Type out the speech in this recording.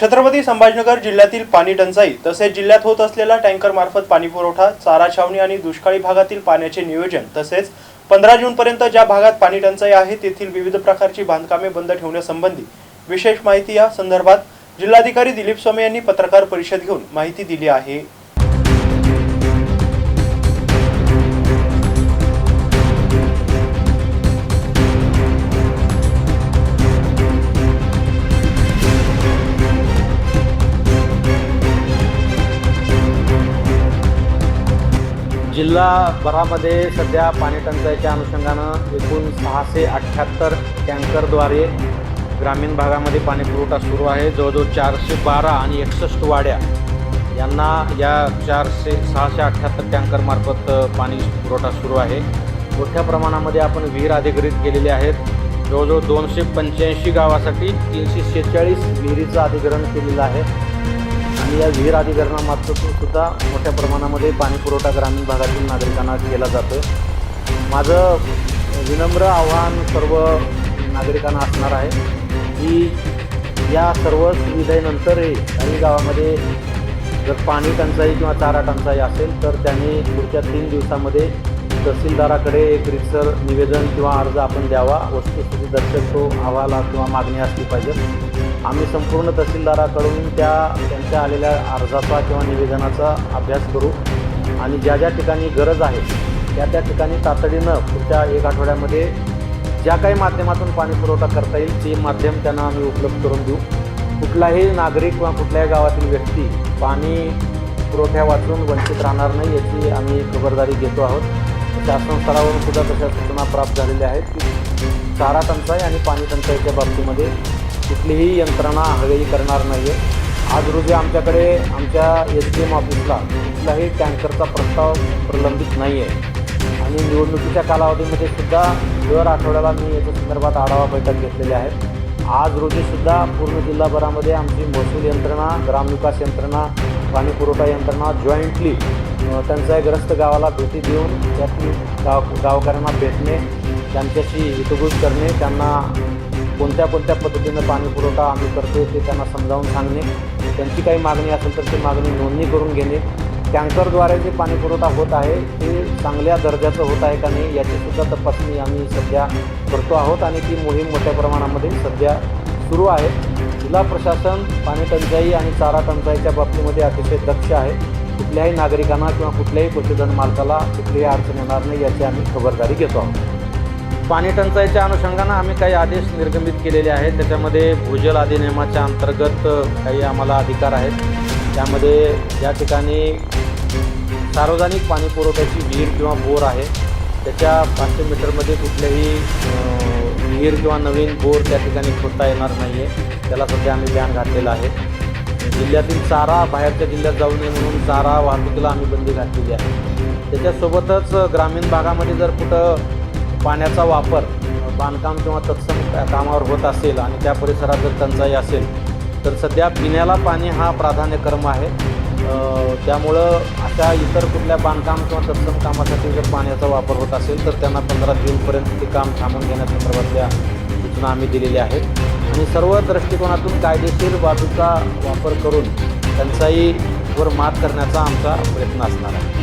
छत्रपती संभाजीनगर जिल्ह्यातील पाणी टंचाई तसेच जिल्ह्यात होत असलेला टँकर मार्फत पाणी पुरवठा चारा छावणी आणि दुष्काळी भागातील पाण्याचे नियोजन तसेच पंधरा जून पर्यंत ज्या भागात पाणी टंचाई आहे तेथील विविध प्रकारची बांधकामे बंद ठेवण्यासंबंधी विशेष माहिती या संदर्भात जिल्हाधिकारी दिलीप स्वामी यांनी पत्रकार परिषद घेऊन माहिती दिली आहे. जिल्हाभरामध्ये सध्या पाणी टंचाईच्या अनुषंगानं एकूण सहाशे अठ्ठ्याहत्तर टँकरद्वारे ग्रामीण भागामध्ये पाणी पुरवठा सुरू आहे. जवळजवळ चारशे बारा आणि एकसष्ट वाड्या यांना या चारशे सहाशे अठ्ठ्याहत्तर टँकरमार्फत पाणी पुरवठा सुरू आहे. मोठ्या प्रमाणामध्ये आपण विहीर अधिग्रहित केलेले आहेत. जवळजवळ दोनशे पंच्याऐंशी गावासाठी तीनशे शेहेचाळीस विहिरीचं अधिग्रहण केलेलं आहे. आणि या विहीर अधिकरणामार्फतून सुद्धा मोठ्या प्रमाणामध्ये पाणी पुरवठा ग्रामीण भागातील नागरिकांना केला जातो माझं विनम्र आव्हान सर्व नागरिकांना असणार आहे की या सर्व सुविधेनंतरही काही गावामध्ये जर पाणी टंचाई किंवा चारा टंचाई असेल तर त्यांनी पुढच्या तीन दिवसामध्ये तहसीलदाराकडे एक रितसर निवेदन किंवा अर्ज आपण द्यावा. वस्तुस्थिती दर्शक तो अहवाला किंवा मागणी असली पाहिजे. आम्ही संपूर्ण तहसीलदाराकडून त्या त्यांच्या आलेल्या अर्जाचा किंवा निवेदनाचा अभ्यास करू. आणि ज्या ज्या ठिकाणी गरज आहे त्या त्या ठिकाणी तातडीनं पुढच्या एक आठवड्यामध्ये ज्या काही माध्यमातून पाणी पुरवठा करता येईल ते माध्यम त्यांना आम्ही उपलब्ध करून देऊ. कुठलाही नागरिक किंवा कुठल्याही गावातील व्यक्ती पाणी पुरवठ्या वाचून वंचित राहणार नाही याची आम्ही खबरदारी घेतो आहोत. शासन स्तरावरून सुद्धा तशा सूचना प्राप्त झालेल्या आहेत की चारा टंचाई आणि पाणी टंचाईच्या बाबतीमध्ये कुठलीही यंत्रणा हवेई करणार नाही आहे आज रोजी आमच्याकडे आमच्या एस डी एम ऑफिसला कुठलाही टँकरचा प्रस्ताव प्रलंबित नाही आहे आणि निवडणुकीच्या कालावधीमध्ये सुद्धा दर आठवड्याला मी याच्या संदर्भात आढावा बैठक घेतलेल्या आहेत आज रोजी सुद्धा पूर्ण जिल्हाभरामध्ये आमची महसूल यंत्रणा ग्रामविकास यंत्रणा पाणी पुरवठा यंत्रणा जॉईंटली टंचाईग्रस्त गावाला भेटी देऊन त्यातील गाव गावकऱ्यांना भेटणे त्यांच्याशी हितगुज करणे त्यांना कोणत्या कोणत्या पद्धतीनं पाणी पुरवठा आम्ही करतो ते त्यांना समजावून सांगणे. त्यांची काही मागणी असेल तर ती मागणी नोंदणी करून घेणे. टँकरद्वारे जे पाणी पुरवठा होत आहे ते चांगल्या दर्जाचं होत आहे का नाही याचीसुद्धा तपासणी आम्ही सध्या करतो आहोत आणि ती मोहीम मोठ्या प्रमाणामध्ये सध्या सुरू आहे. जिल्हा प्रशासन पाणी टंचाई आणि चारा टंचाईच्या बाबतीमध्ये अतिशय दक्ष आहे. कुठल्याही नागरिकांना किंवा कुठल्याही पशुधन मालकाला कुठलीही अडचण येणार नाही याची आम्ही खबरदारी घेतो आहोत. पाणी टंचाईच्या अनुषंगानं आम्ही काही आदेश निर्गमित केलेले आहेत. त्याच्यामध्ये भूजल अधिनियमाच्या अंतर्गत काही आम्हाला अधिकार आहेत. त्यामध्ये या ठिकाणी सार्वजनिक पाणी पुरवठ्याची विहीर किंवा बोर आहे त्याच्या पाचशे मीटरमध्ये कुठल्याही विहीर किंवा नवीन बोर त्या ठिकाणी खोदता येणार नाही आहे त्याला सध्या आम्ही बॅन घातलेला आहे. जिल्ह्यातील चारा बाहेरच्या जिल्ह्यात जाऊ नये म्हणून चारा वाहतुकीला आम्ही बंदी घातलेली आहे. त्याच्यासोबतच ग्रामीण भागामध्ये जर कुठं पाण्याचा वापर बांधकाम किंवा तत्सम कामावर होत असेल आणि त्या परिसरात जर टंचाई असेल तर सध्या पिण्याला पाणी हा प्राधान्यक्रम आहे. त्यामुळं अशा इतर कुठल्या बांधकाम किंवा तत्सम कामासाठी जर पाण्याचा वापर होत असेल तर त्यांना पंधरा जूनपर्यंत ते काम थांबून घेण्यासंदर्भातल्या सूचना आम्ही दिलेल्या आहेत. आणि सर्व दृष्टिकोनातून कायदेशीर बाजूचा वापर करून टंचाईवर मात करण्याचा आमचा प्रयत्न असणार आहे.